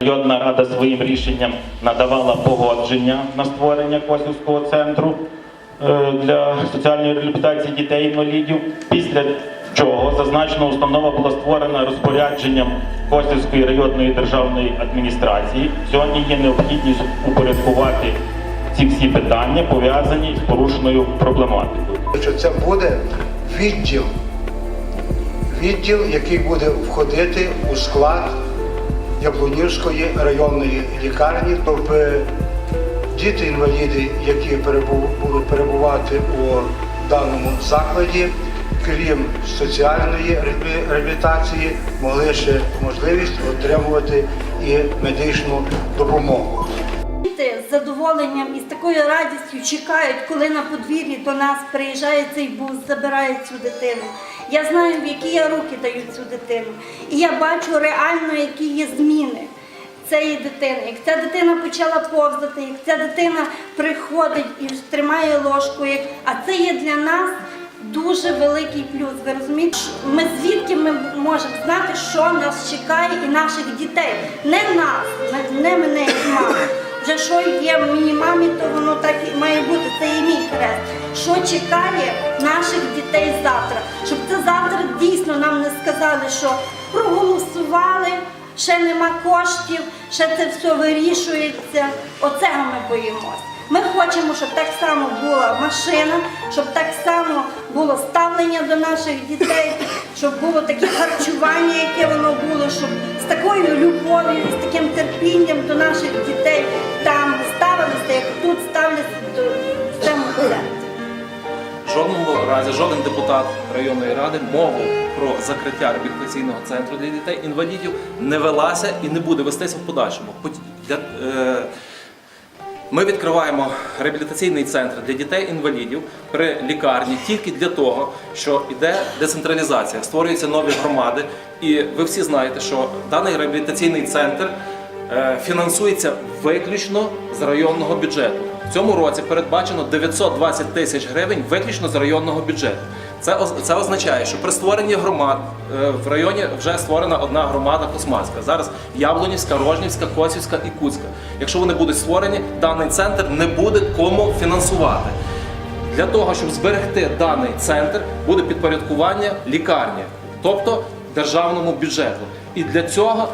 Районна рада своїм рішенням надавала погодження на створення Косівського центру е, для соціальної реабілітації дітей-інвалідів. Після чого зазначена установа була створена розпорядженням Косівської районної державної адміністрації. Сьогодні є необхідність упорядкувати ці всі питання, пов'язані з порушеною проблематикою. що це буде відділ, відділ, який буде входити у склад Яблунівської районної лікарні, тобто діти-інваліди, які будуть перебувати у даному закладі, крім соціальної реабі- реабілітації, могли ще можливість отримувати і медичну допомогу. Діти з задоволенням і з такою радістю чекають, коли на подвір'ї до нас приїжджає цей бус, забирає цю дитину. Я знаю, в які я руки даю цю дитину. І я бачу реально, які є зміни цієї дитини. Як ця дитина почала повзати, як ця дитина приходить і тримає ложку, а це є для нас дуже великий плюс. Ви розумієте? Ми звідки ми можемо знати, що нас чекає і наших дітей. Не нас, не- не мене як маму. Вже що є моїй мамі, то воно так і має бути. Це і мій хрест. Що чекає наших дітей завтра? Щоб це завтра дійсно нам не сказали, що проголосували, ще нема коштів, ще це все вирішується. Оцього ми боїмось. Ми хочемо, щоб так само була машина, щоб так само було ставлення до наших дітей, щоб було таке харчування, було, щоб з такою любов'ю, з таким терпінням до наших дітей там ставилися, як тут ставляться до цьому. В жодному разі жоден депутат районної ради мову про закриття реабілітаційного центру для дітей інвалідів не велася і не буде вестися в подальшому. Ми відкриваємо реабілітаційний центр для дітей-інвалідів при лікарні тільки для того, що йде децентралізація, створюються нові громади. І ви всі знаєте, що даний реабілітаційний центр е, фінансується виключно з районного бюджету. В цьому році передбачено 920 тисяч гривень виключно з районного бюджету. Це, це означає, що при створенні громад е, в районі вже створена одна громада Космацька. Зараз Яблунівська, Рожнівська, Косівська і Куцька. Якщо вони будуть створені, даний центр не буде кому фінансувати. Для того, щоб зберегти даний центр, буде підпорядкування лікарні, тобто державному бюджету. І для цього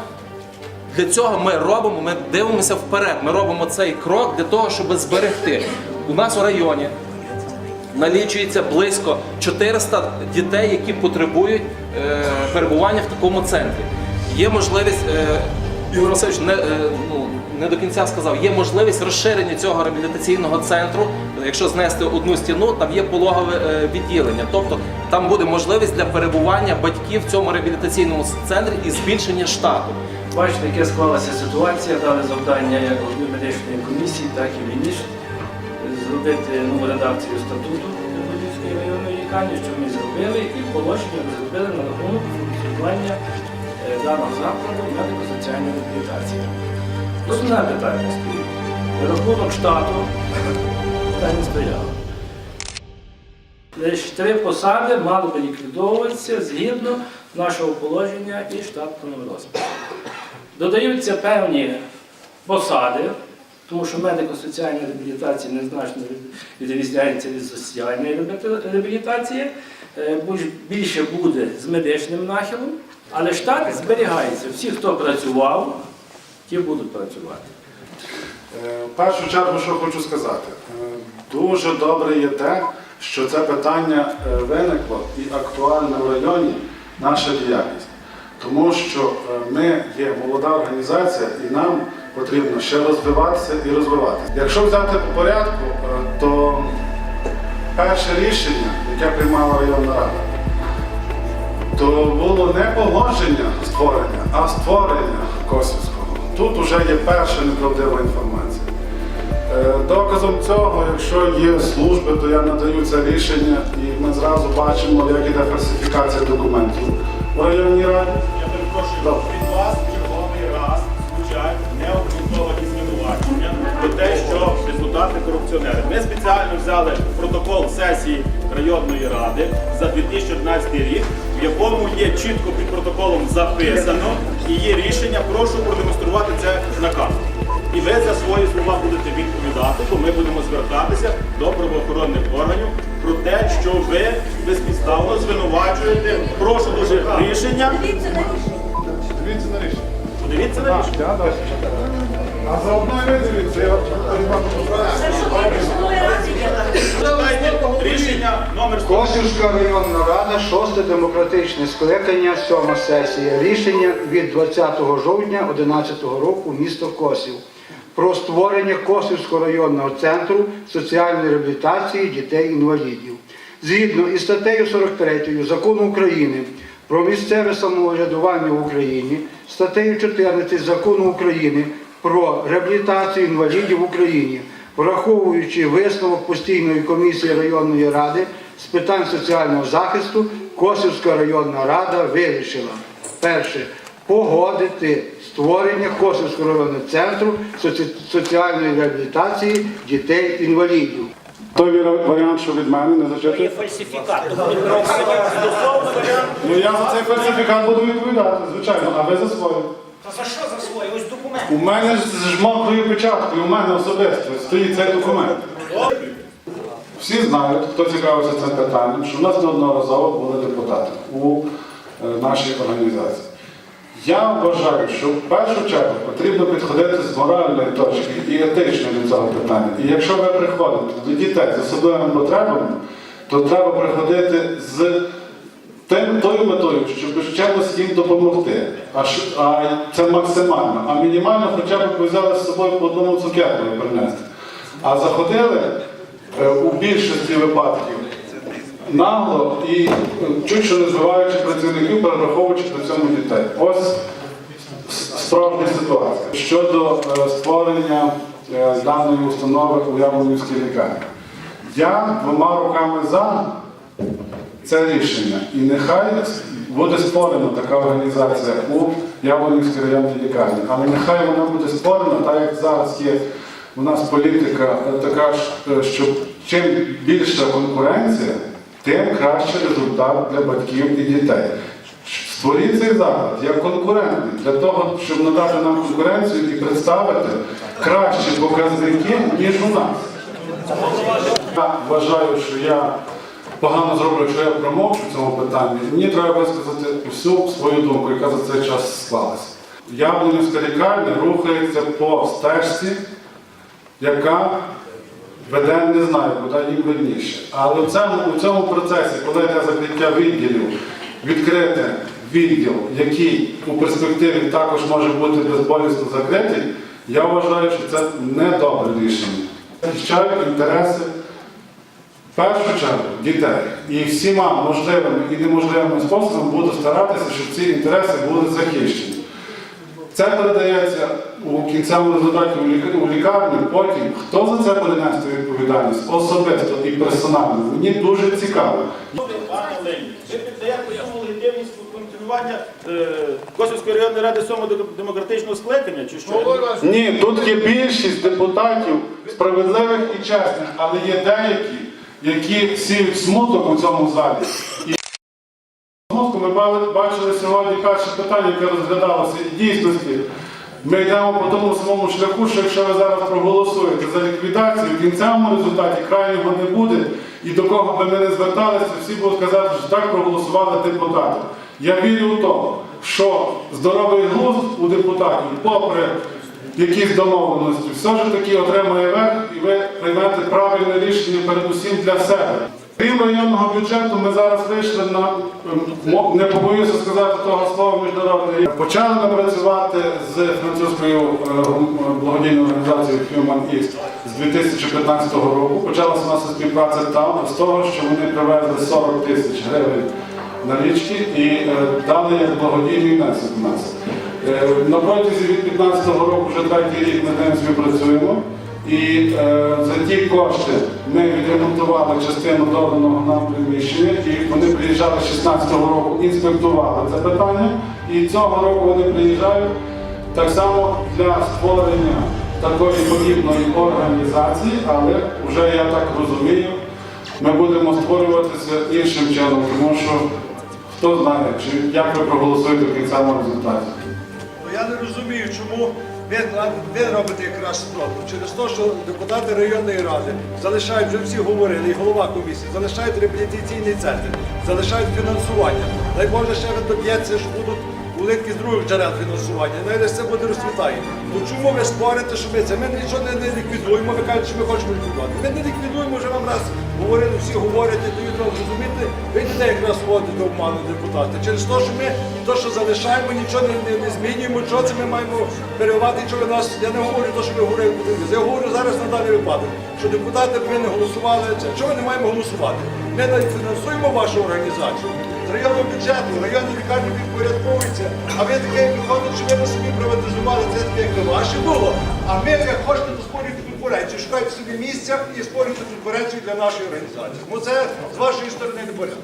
для цього ми робимо, ми дивимося вперед. Ми робимо цей крок для того, щоб зберегти. У нас у районі налічується близько 400 дітей, які потребують е, перебування в такому центрі. Є можливість, е, Ігор Васильович не, е, ну, не до кінця сказав, є можливість розширення цього реабілітаційного центру. Якщо знести одну стіну, там є пологове відділення. Тобто там буде можливість для перебування батьків в цьому реабілітаційному центрі і збільшення штату. Бачите, яка склалася ситуація, дали завдання як медичної комісії, так і мені зробити нову редакцію статуту Львівської районної лікарні, що ми зробили, і положення розробили на рахунок функціонування е, даного закладу медико-соціальної реабілітації. Основне питання стоїть. Рахунок штату питання стояло. Лише три посади мали би ліквідовуватися згідно нашого положення і штатного розпису. Додаються певні посади, тому що медико-соціальна реабілітація незначно відрізняється від соціальної реабілітації. Е, Більше буде з медичним нахилом, але штат зберігається. Всі, хто працював, ті будуть працювати. Е, В першу чергу, що хочу сказати, Е, дуже добре є те, що це питання виникло і актуальне в районі наша діяльність. Тому що ми є молода організація і нам потрібно ще розвиватися і розвиватися. Якщо взяти по порядку, е, то перше рішення, яке приймала районна рада, то було не погодження створення, а створення Косівського. Тут вже є перша неправдива інформація. Е, Доказом цього, якщо є служби, то я надаю це рішення і ми зразу бачимо, як іде фальсифікація документів в районній раді. Я перепрошую, ради за 2011 рік, в якому є чітко під протоколом записано і є рішення. Прошу продемонструвати це вам будете відповідати, бо ми будемо звертатися до правоохоронних органів про те, що ви безпідставно звинувачуєте. Прошу дуже рішення. Дивіться на рішення. Дивіться на рішення. Подивіться на рішення. А заодно і ви дивіться, я вам Рішення Косівська районна рада, 6 демократичне скликання, 7 сесія. Рішення від 20 жовтня 2011 року місто Косів про створення Косівського районного центру соціальної реабілітації дітей-інвалідів. Згідно із статтею 43 Закону України про місцеве самоврядування в Україні, статтею 14 Закону України про реабілітацію інвалідів в Україні, враховуючи висновок постійної комісії районної ради з питань соціального захисту, Косівська районна рада вирішила перше погодити створення Косівського районного центру соці- соціальної реабілітації дітей-інвалідів. Той варіант, що від мене не фальсифікат. Тому ми дословно варіант. Ну я за цей фальсифікат буду відповідати, звичайно, а ви за своє. Та за що за своє? Ось документ. У мене ж з мокрою печаткою, у мене особисто стоїть цей документ. Всі знають, хто цікавився цим питанням, що в нас неодноразово були депутати у е, нашій організації. Я вважаю, що в першу чергу потрібно підходити з моральної точки і етичної до цього питання. І якщо ви приходите до дітей з особливими потребами, то треба приходити з тою метою, щоб чимось їм допомогти. А, а це максимально. А мінімально хоча б взяли з собою по одному цукерку принести. А заходили е, у більшості випадків нагло і е, чуть що не збиваючи працівників, перераховуючи при цьому дітей. Ось справжня ситуація. Щодо е, створення даної установи у Яблонівській лікарні. Я двома руками за це рішення. І нехай буде створена така організація у Яблонівській районній лікарні. Але нехай вона буде створена, так як зараз є у нас політика така, е, що чим більша конкуренція, тим кращий результат для батьків і дітей. Створіть цей заклад як конкурентний для того, щоб надати нам конкуренцію і представити кращі показники, ніж у нас. Я вважаю, що я погано зроблю, що я промовчу в цьому питанні. Мені треба висказати всю свою думку, яка за цей час склалася. Яблунівська лікарня рухається по стежці, яка веде не знаю, куди їм видніше. Але в цьому, у цьому процесі, коли йде закриття відділів, відкрити відділ, який у перспективі також може бути безболісно закритий, я вважаю, що це не добре рішення. Захищають інтереси в першу чергу дітей і всіма можливими і неможливими способами буду старатися, щоб ці інтереси були захищені. Це передається у кінцевому результаті у лік- у лікарню. Потім хто за це буде нести відповідальність особисто і персонально. Мені дуже цікаво. Ви піддаєте легітимність функціонування е, Косівської районної ради 7 демократичного скликання, чи що? Ні, тут є більшість депутатів справедливих і чесних, але є деякі, які сіють смуток у цьому залі. І смутку ми бачили сьогодні перше питання, яке розглядалося. І дійсності ми йдемо по тому самому шляху, що якщо ви зараз проголосуєте за ліквідацію, в кінцевому результаті крайнього не буде. І до кого би ми не зверталися, всі будуть казати, що так проголосували депутати. Я вірю в те, що здоровий глузд у депутатів, попри якісь домовленості, все ж таки отримує верх, і ви приймете правильне рішення передусім для себе. Крім районного бюджету, ми зараз вийшли на ем, не побоюся сказати того слова міжнародний. Почали ми працювати з французькою е, благодійною організацією Human East з 2015 року. Почалася наша співпраця там з того, що вони привезли 40 тисяч гривень налічки і е, дали як благодійний внесок у нас. Е, На протязі від 15 року вже третій рік ми ним співпрацюємо. І е, за ті кошти ми відремонтували частину доданого нам приміщення, і вони приїжджали з 16 року, інспектували це питання. І цього року вони приїжджають так само для створення такої подібної організації, але вже я так розумію, ми будемо створюватися іншим чином, тому що хто знає, чи як ви проголосуєте в кінцевому результаті. Не розумію, чому ви, ви робите якраз спротив. Через те, що депутати районної ради залишають, вже всі говорили, і голова комісії, залишають реабілітаційний центр, залишають фінансування. Дай Боже, ще ви доб'ється, що будуть великі з других джерел фінансування. Навіть це буде розцвітає. То чому ви спорите, що ми це? Ми нічого не, не ліквідуємо, ви кажете, що ми хочемо ліквідувати. Ми не ліквідуємо, вже вам раз говорили, всі говорять, дають вам зрозуміти, ви йдете якраз вводити обману депутата. Через те, що ми то, що залишаємо, нічого не, не, не змінюємо, що це ми маємо переривати, що ви нас. Я не говорю те, що ви говорили. Я говорю зараз на даний випадок, що депутати ви не голосували. Що ми не маємо голосувати? Ми навіть фінансуємо вашу організацію. Районного бюджету, районні лікарні підпорядковуються, а ви таке виходить, що ви на собі приватизували це таке, як ваше було. А ми, як хочете, то створюєте конкуренцію, шукайте собі місця і створюєте конкуренцію для нашої організації. Бо це з вашої сторони не порядок.